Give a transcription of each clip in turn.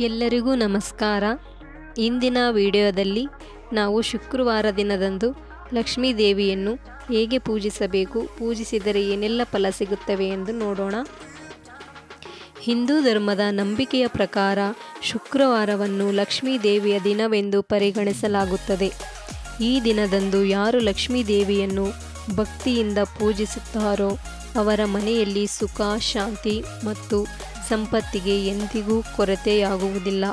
ಎಲ್ಲರಿಗೂ ನಮಸ್ಕಾರ. ಇಂದಿನ ವಿಡಿಯೋದಲ್ಲಿ ನಾವು ಶುಕ್ರವಾರ ದಿನದಂದು ಲಕ್ಷ್ಮೀ ದೇವಿಯನ್ನು ಹೇಗೆ ಪೂಜಿಸಬೇಕು, ಪೂಜಿಸಿದರೆ ಏನೆಲ್ಲ ಫಲ ಸಿಗುತ್ತವೆ ಎಂದು ನೋಡೋಣ. ಹಿಂದೂ ಧರ್ಮದ ನಂಬಿಕೆಯ ಪ್ರಕಾರ ಶುಕ್ರವಾರವನ್ನು ಲಕ್ಷ್ಮೀ ದೇವಿಯ ದಿನವೆಂದು ಪರಿಗಣಿಸಲಾಗುತ್ತದೆ. ಈ ದಿನದಂದು ಯಾರು ಲಕ್ಷ್ಮೀ ದೇವಿಯನ್ನು ಭಕ್ತಿಯಿಂದ ಪೂಜಿಸುತ್ತಾರೋ ಅವರ ಮನೆಯಲ್ಲಿ ಸುಖ, ಶಾಂತಿ ಮತ್ತು ಸಂಪತ್ತಿಗೆ ಎಂದಿಗೂ ಕೊರತೆಯಾಗುವುದಿಲ್ಲ.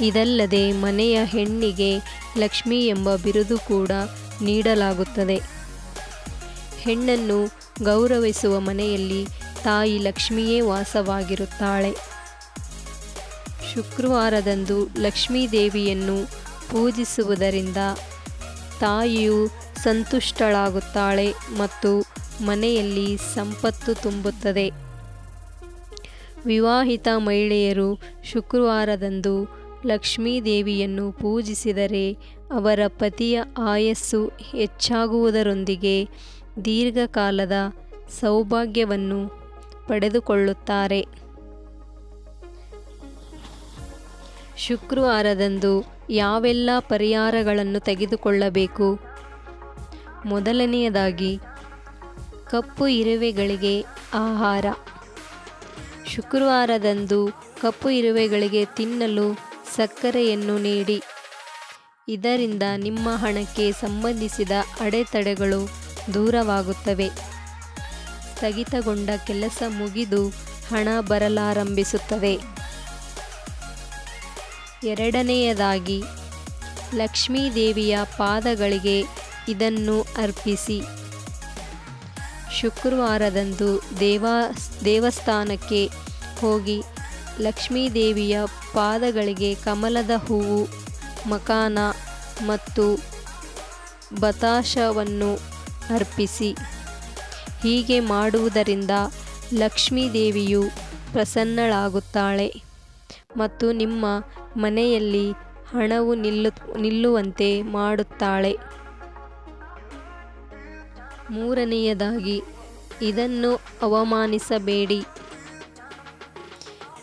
ಇದಲ್ಲದೆ ಮನೆಯ ಹೆಣ್ಣಿಗೆ ಲಕ್ಷ್ಮಿ ಎಂಬ ಬಿರುದು ಕೂಡ ನೀಡಲಾಗುತ್ತದೆ. ಹೆಣ್ಣನ್ನು ಗೌರವಿಸುವ ಮನೆಯಲ್ಲಿ ತಾಯಿ ಲಕ್ಷ್ಮಿಯೇ ವಾಸವಾಗಿರುತ್ತಾಳೆ. ಶುಕ್ರವಾರದಂದು ಲಕ್ಷ್ಮೀ ದೇವಿಯನ್ನು ಪೂಜಿಸುವುದರಿಂದ ತಾಯಿಯು ಸಂತುಷ್ಟಳಾಗುತ್ತಾಳೆ ಮತ್ತು ಮನೆಯಲ್ಲಿ ಸಂಪತ್ತು ತುಂಬುತ್ತದೆ. ವಿವಾಹಿತ ಮಹಿಳೆಯರು ಶುಕ್ರವಾರದಂದು ಲಕ್ಷ್ಮೀ ದೇವಿಯನ್ನು ಪೂಜಿಸಿದರೆ ಅವರ ಪತಿಯ ಆಯಸ್ಸು ಹೆಚ್ಚಾಗುವುದರೊಂದಿಗೆ ದೀರ್ಘಕಾಲದ ಸೌಭಾಗ್ಯವನ್ನು ಪಡೆದುಕೊಳ್ಳುತ್ತಾರೆ. ಶುಕ್ರವಾರದಂದು ಯಾವೆಲ್ಲ ಪರಿಹಾರಗಳನ್ನು ತೆಗೆದುಕೊಳ್ಳಬೇಕು? ಮೊದಲನೆಯದಾಗಿ, ಕಪ್ಪು ಇರುವೆಗಳಿಗೆ ಆಹಾರ. ಶುಕ್ರವಾರದಂದು ಕಪ್ಪು ಇರುವೆಗಳಿಗೆ ತಿನ್ನಲು ಸಕ್ಕರೆಯನ್ನು ನೀಡಿ. ಇದರಿಂದ ನಿಮ್ಮ ಹಣಕ್ಕೆ ಸಂಬಂಧಿಸಿದ ಅಡೆತಡೆಗಳು ದೂರವಾಗುತ್ತವೆ. ಸ್ಥಗಿತಗೊಂಡ ಕೆಲಸ ಮುಗಿದು ಹಣ ಬರಲಾರಂಭಿಸುತ್ತದೆ ಎರಡನೆಯದಾಗಿ, ಲಕ್ಷ್ಮೀದೇವಿಯ ಪಾದಗಳಿಗೆ ಇದನ್ನು ಅರ್ಪಿಸಿ. ಶುಕ್ರವಾರದಂದು ದೇವಾ, ದೇವಸ್ಥಾನಕ್ಕೆ ಹೋಗಿ ಲಕ್ಷ್ಮೀ ದೇವಿಯ ಪಾದಗಳಿಗೆ ಕಮಲದ ಹೂವು, ಮಕಾನ ಮತ್ತು ಬತಾಶವನ್ನು ಅರ್ಪಿಸಿ. ಹೀಗೆ ಮಾಡುವುದರಿಂದ ಲಕ್ಷ್ಮೀ ದೇವಿಯು ಪ್ರಸನ್ನಳಾಗುತ್ತಾಳೆ ಮತ್ತು ನಿಮ್ಮ ಮನೆಯಲ್ಲಿ ಹಣವು ನಿಲ್ಲು, ನಿಲ್ಲುವಂತೆ ಮಾಡುತ್ತಾಳೆ. ಮೂರನೆಯದಾಗಿ, ಇದನ್ನು ಅವಮಾನಿಸಬೇಡಿ.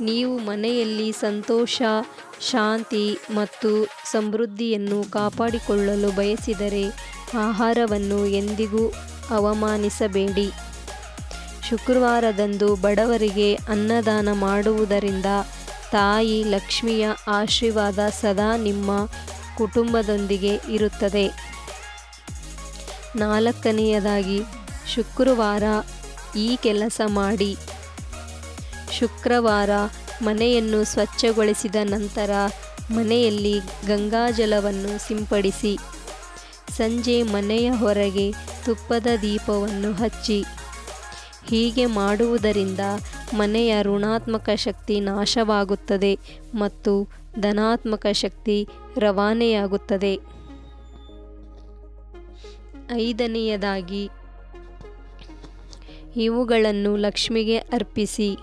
ನೀವು ಮನೆಯಲ್ಲಿ ಸಂತೋಷ, ಶಾಂತಿ ಮತ್ತು ಸಮೃದ್ಧಿಯನ್ನು ಕಾಪಾಡಿಕೊಳ್ಳಲು ಬಯಸಿದರೆ ಆಹಾರವನ್ನು ಎಂದಿಗೂ ಅವಮಾನಿಸಬೇಡಿ. ಶುಕ್ರವಾರದಂದು ಬಡವರಿಗೆ ಅನ್ನದಾನ ಮಾಡುವುದರಿಂದ ತಾಯಿ ಲಕ್ಷ್ಮಿಯ ಆಶೀರ್ವಾದ ಸದಾ ನಿಮ್ಮ ಕುಟುಂಬದೊಂದಿಗೆ ಇರುತ್ತದೆ. ನಾಲ್ಕನೆಯದಾಗಿ ಶುಕ್ರವಾರ ಈ ಕೆಲಸ ಮಾಡಿ. ಶುಕ್ರವಾರ ಮನೆಯನ್ನು ಸ್ವಚ್ಛಗೊಳಿಸಿದ ನಂತರ ಮನೆಯಲ್ಲಿ ಗಂಗಾಜಲವನ್ನು ಸಿಂಪಡಿಸಿ, ಸಂಜೆ ಮನೆಯ ಹೊರಗೆ ತುಪ್ಪದ ದೀಪವನ್ನು ಹಚ್ಚಿ. ಹೀಗೆ ಮಾಡುವುದರಿಂದ ಮನೆಯ ಋಣಾತ್ಮಕ ಶಕ್ತಿ ನಾಶವಾಗುತ್ತದೆ ಮತ್ತು ಧನಾತ್ಮಕ ಶಕ್ತಿ ರವಾನೆಯಾಗುತ್ತದೆ. ಐದನೆಯದಾಗಿ, ಇವುಗಳನ್ನು ಲಕ್ಷ್ಮಿಗೆ ಅರ್ಪಿಸಿ.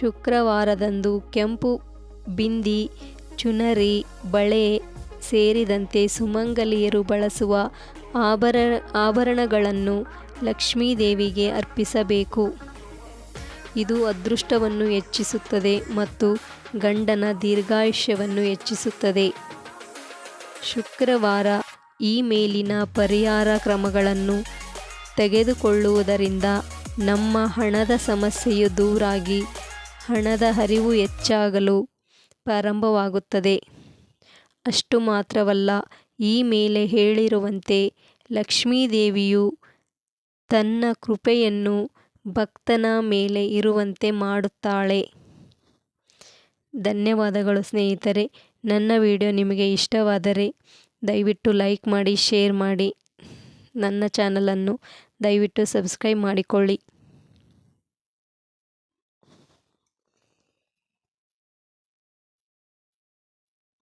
ಶುಕ್ರವಾರದಂದು ಕೆಂಪು ಬಿಂದಿ, ಚುನರಿ, ಬಳೆ ಸೇರಿದಂತೆ ಸುಮಂಗಲಿಯರು ಬಳಸುವ ಆಭರ, ಆಭರಣಗಳನ್ನು ಲಕ್ಷ್ಮೀದೇವಿಗೆ ಅರ್ಪಿಸಬೇಕು. ಇದು ಅದೃಷ್ಟವನ್ನು ಹೆಚ್ಚಿಸುತ್ತದೆ ಮತ್ತು ಗಂಡನ ದೀರ್ಘಾಯುಷ್ಯವನ್ನು ಹೆಚ್ಚಿಸುತ್ತದೆ. ಶುಕ್ರವಾರ ಈ ಮೇಲಿನ ಪರಿಹಾರ ಕ್ರಮಗಳನ್ನು ತೆಗೆದುಕೊಳ್ಳುವುದರಿಂದ ನಮ್ಮ ಹಣದ ಸಮಸ್ಯೆಯು ದೂರಾಗಿ ಹಣದ ಹರಿವು ಹೆಚ್ಚಾಗಲು ಪ್ರಾರಂಭವಾಗುತ್ತದೆ. ಅಷ್ಟು ಮಾತ್ರವಲ್ಲ, ಈ ಮೇಲೆ ಹೇಳಿರುವಂತೆ ಲಕ್ಷ್ಮೀದೇವಿಯು ತನ್ನ ಕೃಪೆಯನ್ನು ಭಕ್ತನ ಮೇಲೆ ಇರುವಂತೆ ಮಾಡುತ್ತಾಳೆ. ಧನ್ಯವಾದಗಳು ಸ್ನೇಹಿತರೆ. ನನ್ನ ವಿಡಿಯೋ ನಿಮಗೆ ಇಷ್ಟವಾದರೆ ದಯವಿಟ್ಟು ಲೈಕ್ ಮಾಡಿ ಶೇರ್ ಮಾಡಿ ನನ್ನ ಚಾನಲನ್ನು ದಯವಿಟ್ಟು ಸಬ್ಸ್ಕ್ರೈಬ್ ಮಾಡಿಕೊಳ್ಳಿ.